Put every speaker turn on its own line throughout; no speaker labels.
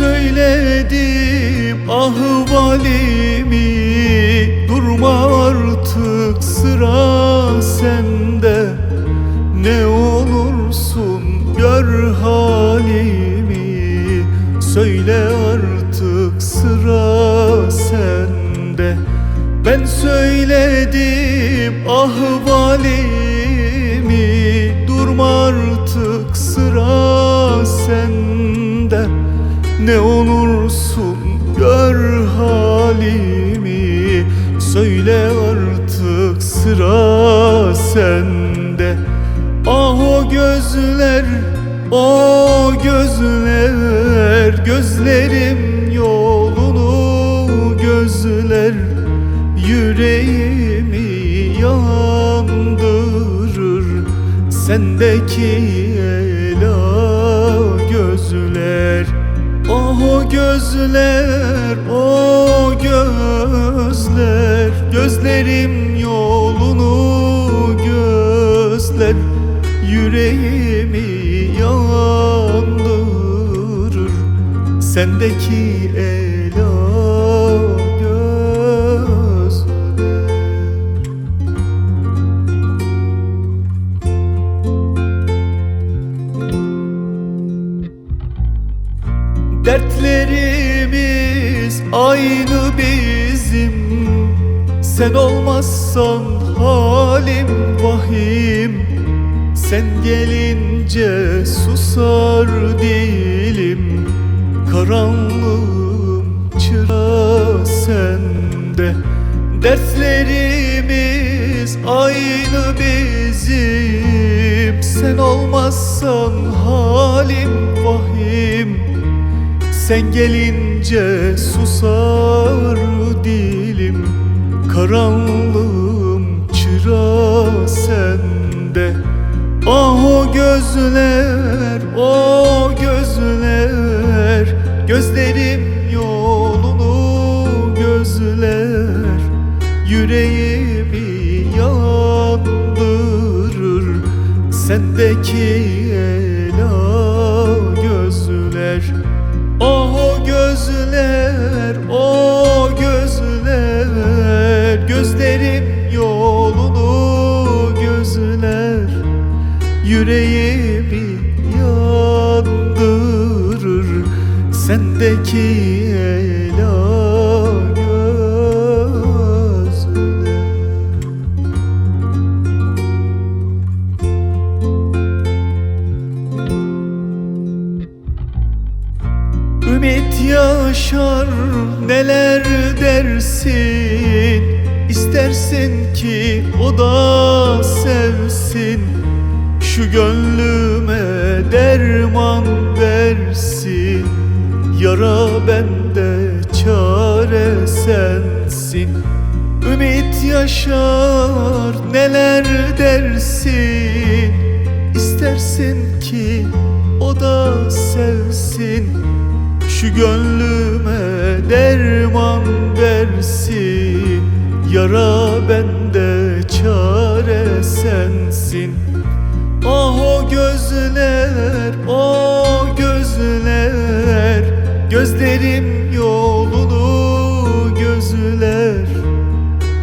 Söyledim ahvalimi Durma artık sıra sende. Ne olursun gör halimi Söyle artık sıra sende. Ben söyledim ahvalimi Ne olursun gör halimi Söyle artık sıra sende. Ah o gözler, o gözler Gözlerim yolunu gözler. Yüreğimi yandırır Sendeki ela gözler Ah o gözler, o gözler Gözlerim yolunu gözler. Yüreğimi yandırır Sendeki ela aynı bizim Sen olmazsan halim vahim. Sen gelince susar dilim Karanlığım çıra sende. Dertlerimiz aynı bizim Sen olmazsan halim vahim sen gelince susar dilim? Karanlığım çıra sende. Ah o gözler, o gözler. Gözlerim yolunu gözler. Yüreğimi yandırır. Sendeki Yüreğimi yandırır Sendeki ela gözler Ümit yaşar neler dersin? İstersin ki o da sevsin Şu gönlüme derman versin. Yara bende çare sensin. Ümit yaşar neler dersin? İstersin ki o da sevsin. Şu gönlüme derman versin. Yara bende çare sensin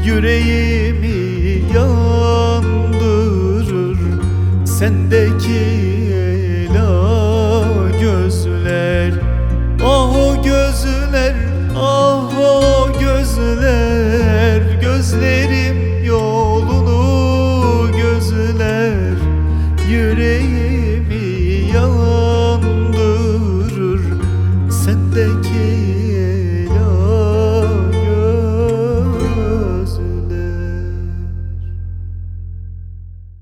Yüreğimi